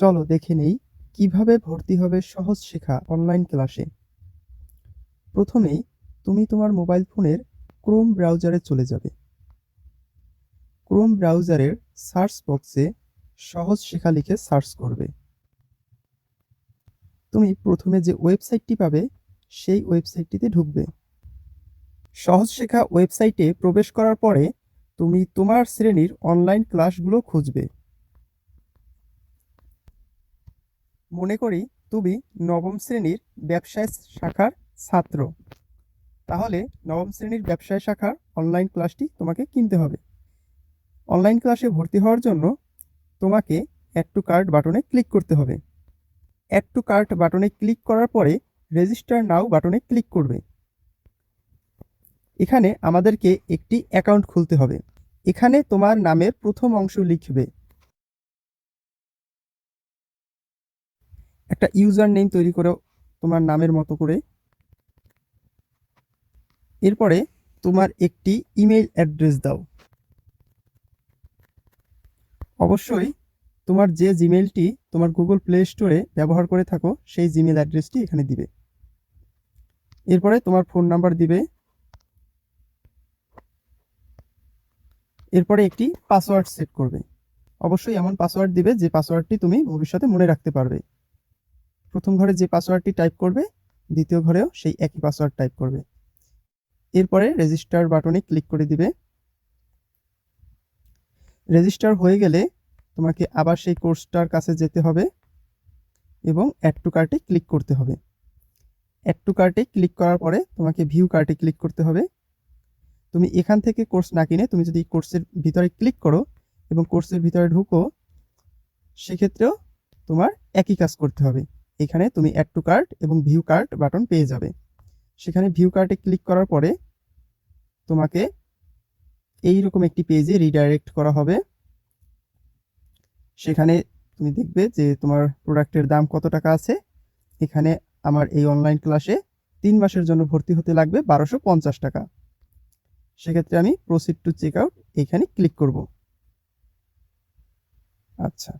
চলো দেখে নেই কীভাবে ভর্তি হবে সহজ শেখা অনলাইন ক্লাসে প্রথমেই তুমি তোমার মোবাইল ফোনের ক্রোম ব্রাউজারে চলে যাবে। ক্রোম ব্রাউজারের সার্চ বক্সে সহজ শেখা লিখে সার্চ করবে। তুমি প্রথমে যে ওয়েবসাইটটি পাবে, সেই ওয়েবসাইটটিতে ঢুকবে। সহজ শেখা ওয়েবসাইটে প্রবেশ করার পরে তুমি তোমার শ্রেণির অনলাইন ক্লাসগুলো খুঁজবে। মনে করি তুমি নবম শ্রেণির ব্যবসায় শাখার ছাত্র। তাহলে নবম শ্রেণির ব্যবসায় শাখার অনলাইন ক্লাসটি তোমাকে কিনতে হবে। অনলাইন ক্লাসে ভর্তি হওয়ার জন্য তোমাকে অ্যাড টু কার্ট বাটনে ক্লিক করতে হবে। অ্যাড টু কার্ট বাটনে ক্লিক করার পরে রেজিস্টার নাও বাটনে ক্লিক করবে। এখানে আমাদেরকে একটি অ্যাকাউন্ট খুলতে হবে। এখানে তোমার নামের প্রথম অংশ লিখবে। একটা ইউজার নেম তৈরি করো তোমার নামের মতো করে। এরপরে তোমার একটি ইমেল অ্যাড্রেস দাও। অবশ্যই তোমার যে জিমেলটি তোমার গুগল প্লে স্টোরে ব্যবহার করে থাকো, সেই জিমেল অ্যাড্রেসটি এখানে দিবে। এরপরে তোমার ফোন নাম্বার দিবে। এরপরে একটি পাসওয়ার্ড সেট করবে। অবশ্যই এমন পাসওয়ার্ড দিবে যে পাসওয়ার্ডটি তুমি ভবিষ্যতে মনে রাখতে পারবে। প্রথম ঘরে যে পাসওয়ার্ডটি টাইপ করবে, দ্বিতীয় ঘরেও সেই একই পাসওয়ার্ড টাইপ করবে। এরপরে রেজিস্টার বাটনে ক্লিক করে দিবে। রেজিস্টার হয়ে গেলে তোমাকে আবার সেই কোর্সটার কাছে যেতে হবে এবং অ্যাড টু কার্টে ক্লিক করতে হবে। অ্যাড টু কার্টে ক্লিক করার পরে তোমাকে ভিউ কার্টে ক্লিক করতে হবে। তুমি এখান থেকে কোর্স না কিনে তুমি যদি কোর্সের ভিতরে ক্লিক করো এবং কোর্সের ভিতরে ঢুকো, সেক্ষেত্রেও তোমার একই কাজ করতে হবে। এখানে তুমি অ্যাড টু কার্ট এবং ভিউ কার্ট বাটন পেয়ে যাবে। সেখানে ভিউ কার্টে ক্লিক করার পরে তোমাকে এই রকম একটি পেজে রিডাইরেক্ট করা হবে। সেখানে তুমি দেখবে যে তোমার প্রোডাক্টের দাম কত টাকা আছে। এখানে আমার এই অনলাইন ক্লাসে তিন মাসের জন্য ভর্তি হতে লাগবে বারোশো পঞ্চাশ টাকা। সেক্ষেত্রে আমি প্রসিড টু চেক আউট এখানে ক্লিক করব। আচ্ছা।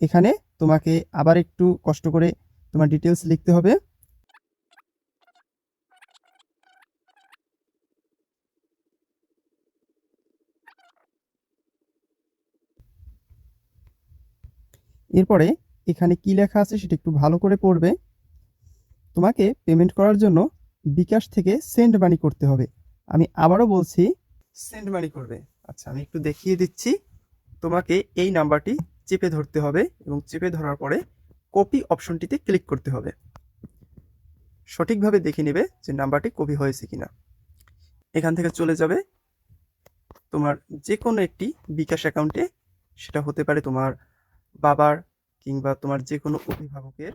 এখানে তোমাকে আবার একটু কষ্ট করে তোমার ডিটেলস লিখতে হবে। এরপরে এখানে কি লেখা আছে সেটা একটু ভালো করে পড়বে। তোমাকে পেমেন্ট করার জন্য বিকাশ থেকে সেন্ড মানি করতে হবে। আমি আবারও বলছি সেন্ড মানি করবে। আচ্ছা আমি একটু দেখিয়ে দিচ্ছি। তোমাকে এই নাম্বারটি চেপে ধরতে হবে এবং চেপে ধরার পরে কপি অপশনটিতে ক্লিক করতে হবে। সঠিকভাবে দেখে নেবে যে নাম্বারটি কপি হয়েছে কিনা। এখান থেকে চলে যাবে। তোমার যে কোনো একটি বিকাশ অ্যাকাউন্টে সেটা হতে পারে তোমার বাবার কিংবা তোমার যে কোনো অভিভাবকের।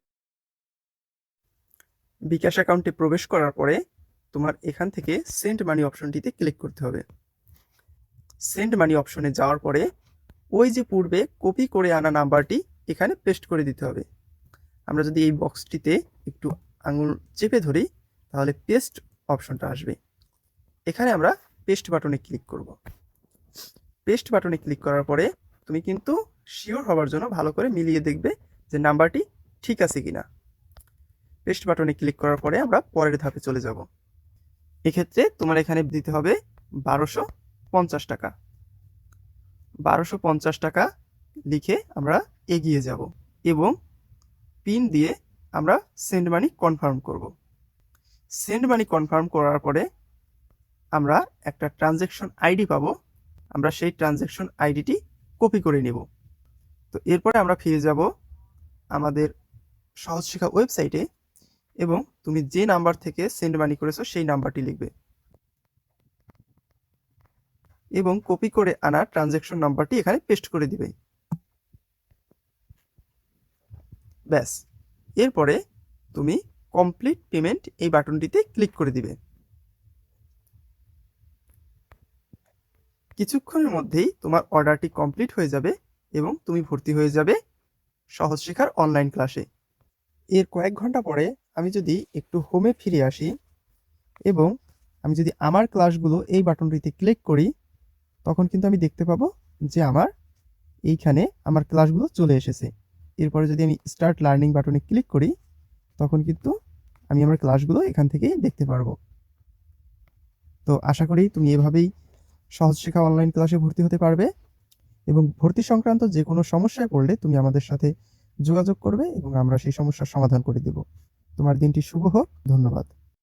বিকাশ অ্যাকাউন্টে প্রবেশ করার পরে তোমার এখান থেকে সেন্ট মানি অপশনটিতে ক্লিক করতে হবে। সেন্ট মানি অপশনে যাওয়ার পরে ওই যে পূর্বে কপি করে আনা নাম্বারটি এখানে পেস্ট করে দিতে হবে। আমরা যদি এই বক্সটিতে একটু আঙুল চেপে ধরি, তাহলে পেস্ট অপশনটা আসবে। এখানে আমরা পেস্ট বাটনে ক্লিক করব। পেস্ট বাটনে ক্লিক করার পরে তুমি কিন্তু শিওর হওয়ার জন্য ভালো করে মিলিয়ে দেখবে যে নাম্বারটি ঠিক আছে কি না পেস্ট বাটনে ক্লিক করার পরে আমরা পরের ধাপে চলে যাব। এক্ষেত্রে তোমার এখানে দিতে হবে বারোশো পঞ্চাশ টাকা। বারোশো পঞ্চাশ টাকা লিখে আমরা এগিয়ে যাব এবং পিন দিয়ে আমরা সেন্ড মানি কনফার্ম করব। সেন্ড মানি কনফার্ম করার পরে আমরা একটা ট্রানজ্যাকশন আইডি পাবো। আমরা সেই ট্রানজ্যাকশন আইডিটি কপি করে নেব। তো এরপরে আমরা ফিরে যাব আমাদের সহজ শেখা ওয়েবসাইটে এবং তুমি যে নাম্বার থেকে সেন্ড মানি করেছ সেই নাম্বারটি লিখবে। এবং কপি করে আনা ট্রানজ্যাকশন নাম্বারটি এখানে পেস্ট করে দিবে। ব্যাস। এরপরে তুমি কমপ্লিট পেমেন্ট এই বাটনটিতে ক্লিক করে দিবে। কিছুক্ষণের মধ্যেই তোমার অর্ডারটি কমপ্লিট হয়ে যাবে এবং তুমি ভর্তি হয়ে যাবে সহজ শেখার অনলাইন ক্লাসে এর কয়েক ঘণ্টা পরে আমি যদি একটু হোমে ফিরে আসি এবং আমি যদি আমার ক্লাসগুলো এই বাটনটিতে ক্লিক করি তখন কিন্তু আমি দেখতে পাবো যে আমার এইখানে আমার ক্লাসগুলো চলে এসেছে। এরপরে যদি আমি স্টার্ট লার্নিং বাটনে ক্লিক করি, তখন কিন্তু আমি আমার ক্লাসগুলো এখান থেকেই দেখতে পারব। তো আশা করি তুমি এভাবেই সহজ শেখা অনলাইন ক্লাসে ভর্তি হতে পারবে এবং ভর্তি সংক্রান্ত যে কোনো সমস্যায় পড়লে তুমি আমাদের সাথে যোগাযোগ করবে এবং আমরা সেই সমস্যার সমাধান করে দেব। তোমার দিনটি শুভ হোক। ধন্যবাদ।